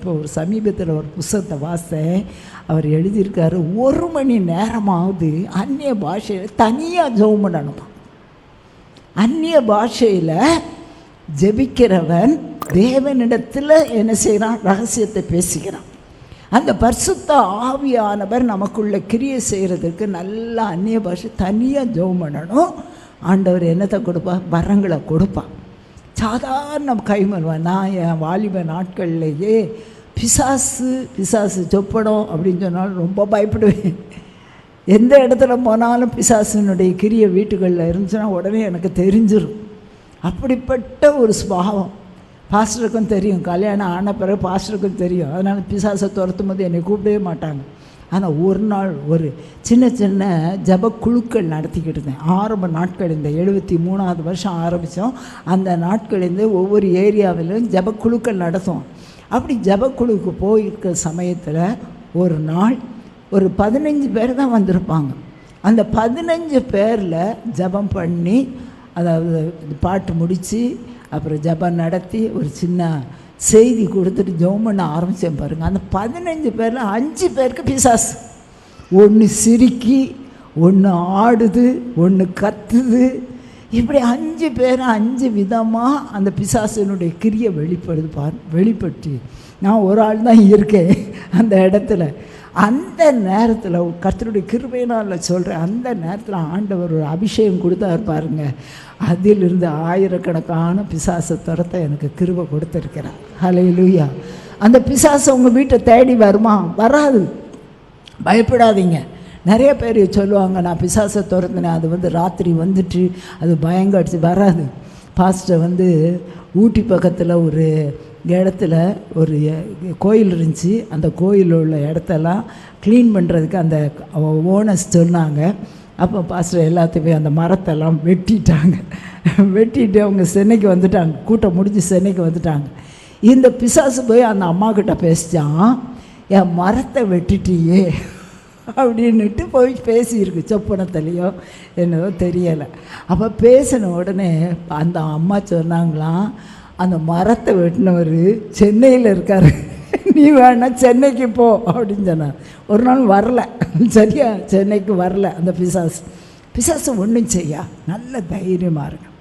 இப்போ ஒரு சமீபத்தில் ஒரு புஸ்தகத்தை வாசித்தேன். அவர் எழுதியிருக்காரு ஒரு மணி நேரமாவது அந்நிய பாஷையில் தனியாக ஜெபம் பண்ணணுமா? அந்நிய பாஷையில் ஜெபிக்கிறவன் தேவனிடத்தில் என்ன செய்கிறான் ரகசியத்தை பேசுகிறான். அந்த பரிசுத்த ஆவியானவர் நமக்குள்ள கிரியை செய்கிறதுக்கு நல்லா அந்நிய பாஷை தனியாக ஜெபம் பண்ணணும். ஆண்டவர் என்னத்தை கொடுப்பா வரங்களை கொடுப்பான் சாதாரண கைமல்வன் நான் என் வாலிப நாட்கள்லேயே பிசாசு பிசாசு சொப்படம் அப்படின்னு சொன்னாலும் ரொம்ப பயப்படுவேன். எந்த இடத்துல போனாலும் பிசாசினுடைய கிரிய வீட்டுகளில் இருந்துச்சுன்னா உடனே எனக்கு தெரிஞ்சிடும் அப்படிப்பட்ட ஒரு சுபாவம். பாஸ்டருக்கும் தெரியும். கல்யாணம் ஆன பிறகு பாஸ்டருக்கும் தெரியும். அதனால் பிசாசை துரத்தும் போது என்னை கூப்பிடவே மாட்டாங்க. ஆனால் ஒரு நாள் ஒரு சின்ன சின்ன ஜப குழுக்கள் நடத்திக்கிட்டு இருந்தேன். ஆரம்ப நாட்கள் இந்த எழுபத்தி மூணாவது வருஷம் ஆரம்பித்தோம் அந்த நாட்கள்லேருந்து ஒவ்வொரு ஏரியாவிலும் ஜப குழுக்கள் நடத்தும் அப்படி ஜபக்குழுவுக்கு போயிருக்க சமயத்தில் ஒரு நாள் ஒரு பதினஞ்சு பேர் தான் வந்திருப்பாங்க. அந்த பதினஞ்சு பேரில் ஜபம் பண்ணி அதாவது பாட்டு முடித்து அப்புறம் ஜபம் நடத்தி ஒரு சின்ன செய்தி கொடுத்துட்டு ஜோம் பண்ண ஆரம்பித்தேன் பாருங்கள் அந்த பதினஞ்சு பேரில் அஞ்சு பேருக்கு பிசாசு. ஒன்று சிரிக்கி ஒன்று ஆடுது ஒன்று கத்துது. இப்படி அஞ்சு பேர் அஞ்சு விதமாக அந்த பிசாசினுடைய கிரியை வெளிப்படுது பார் வெளிப்பட்டு. நான் ஒரு ஆள் தான் இருக்கேன் அந்த இடத்துல. அந்த நேரத்தில் கர்த்தருடைய கிருபையினால் சொல்கிறேன் அந்த நேரத்தில் ஆண்டவர் ஒரு அபிஷேகம் கொடுத்தா பாருங்க. அதிலிருந்து ஆயிரக்கணக்கான பிசாசை துரத்த எனக்கு கிருபை கொடுத்துருக்கிறார். ஹலே லூயா அந்த பிசாசை உங்கள் வீட்டை தேடி வருமா? வராது. பயப்படாதீங்க. நிறைய பேர் சொல்லுவாங்க நான் பிசாசை துரத்துனேன் அது வந்து ராத்திரி வந்துட்டு அது பயங்கடிச்சு வராது. பாஸ்டர் வந்து ஊட்டி பக்கத்தில் ஒரு இடத்துல ஒரு கோயில் இருந்துச்சு. அந்த கோயிலில் உள்ள இடத்தெல்லாம் க்ளீன் பண்ணுறதுக்கு அந்த ஓனர்ஸ் சொன்னாங்க. அப்போ பாஸ்டர் எல்லாத்தையுமே அந்த மரத்தெல்லாம் வெட்டிட்டாங்க. வெட்டிட்டு அவங்க சென்னைக்கு வந்துட்டாங்க. கூட்டம் முடிஞ்சு சென்னைக்கு வந்துட்டாங்க. இந்த பிசாசு போய் அந்த அம்மா கிட்ட பேசிச்சான் என் மரத்தை வெட்டிட்டியே அப்படின்னுட்டு போய் பேசியிருக்கு. சொப்பனத்துலேயோ என்னதோ தெரியலை. அப்போ பேசின உடனே அந்த அம்மா சொன்னாங்களாம் அந்த மரத்தை வெட்டினவர் சென்னையில் இருக்கார். நீ வேணா சென்னைக்கு போ அப்படின்னு சொன்னார். ஒரு நாள் வரல. சரியா? சென்னைக்கு வரல. அந்த பிசாசு. பிசாசு ஒன்றும் செய்யா. நல்ல தைரியமாக இருக்கும்